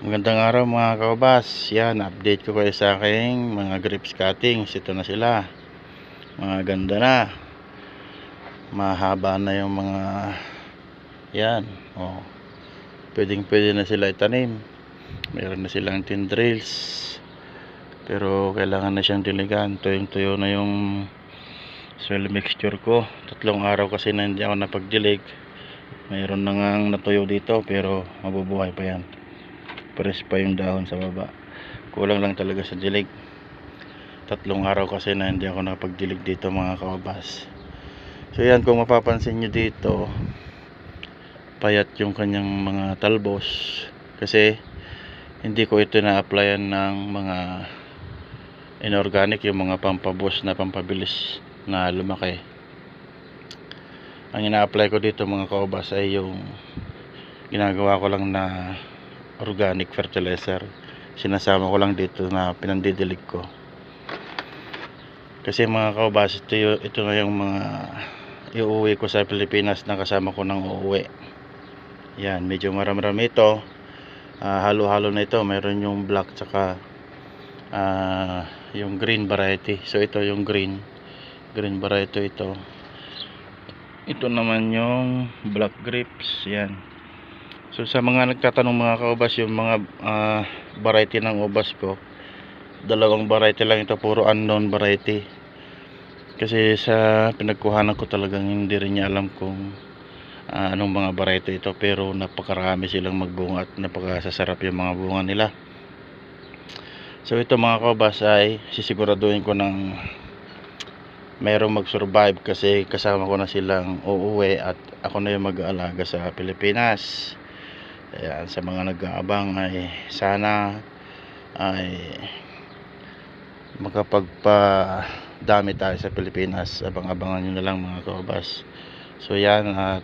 Magandang araw mga kaubas. Yan, update ko kayo sa aking mga grapes cuttings. Ito na sila. Mga ganda na. Mahaba na yung mga yan. Oh. Pwedeng pwede na sila itanim. Meron na silang tendrils. Pero kailangan na siyang diligan. Tuyong tuyo na yung soil mixture ko. Tatlong araw kasi na hindi ako napagdilig. Mayroon na nga natuyo dito pero mabubuhay pa yan pares pa yung dahon sa baba. Kulang lang talaga sa dilig. Tatlong araw kasi na hindi ako nakapagdilig dito mga kawabas so yan kung mapapansin nyo dito payat yung kanyang mga talbos. Kasi hindi ko ito na-applyan ng mga inorganic yung mga pampabos na pampabilis na lumaki. Ang ina-apply ko dito mga kaubas ay yung ginagawa ko lang na organic fertilizer. Sinasama ko lang dito na pinandidilig ko. Kasi mga kaubas ito, ito na yung mga iuwi ko sa Pilipinas na kasama ko ng uuwi. Yan medyo marami-rami ito. Ah, halo-halo na ito. Meron yung black tsaka ah, yung green variety. So ito yung green. Green variety ito. Ito naman yung black grapes. Yan So sa mga nagtatanong mga kaubas yung mga ah, variety ng ubas ko dalawang variety lang ito puro unknown variety. Kasi sa pinagkuhanan ko talagang hindi rin niya alam kung ah, anong mga variety ito pero napakarami silang magbunga at napakasasarap yung mga bunga nila. So ito mga kaubas ay sisiguraduhin ko ng mayroong mag-survive kasi kasama ko na silang uuwi at ako na yung mag-aalaga sa Pilipinas Ayan, sa mga nag-aabang ay sana ay makapagpa-dami tayo sa Pilipinas. Abang-abangan nyo na lang mga kaubas. So yan at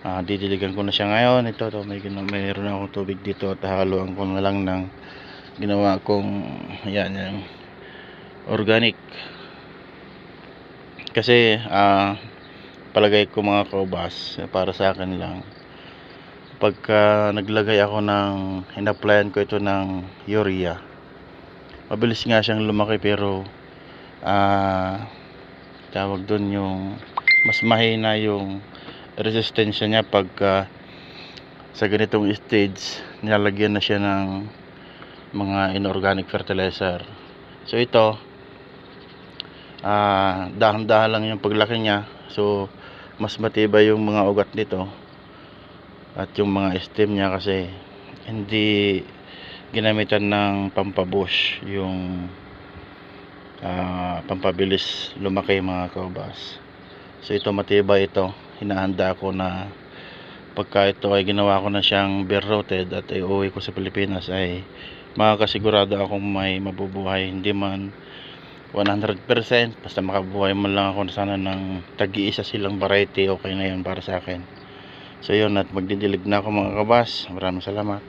ah, didiligan ko na siya ngayon. Ito, to, may mayroon akong tubig dito at haluan ko na lang ng ginawa kong yan, yung organic. Kasi ah, palagay ko mga kaubas para sa akin lang pagka naglagay ako ng in-applyan ko ito ng urea mabilis nga siyang lumaki pero ah tawag doon yung mas mahina yung resistensya niya pagka sa ganitong stage nilalagyan na siya ng mga inorganic fertilizer. So ito ah dahan-dahan lang yung paglaki niya. So mas matibay yung mga ugat nito at yung mga stem niya kasi hindi ginamitan ng pampabush yung ah, pampabilis lumaki mga kaubas. So ito matibay ito. Hinahanda ko na pagka ito ay ginawa ko na siyang rooted at iuwi ko sa Pilipinas ay makakasigurado akong may mabubuhay. Hindi man 100% basta makabuhay man lang ako sana ng tag-iisa silang variety okay na yun para sa akin So yun at magdidilig na ako mga kabas. Maraming salamat.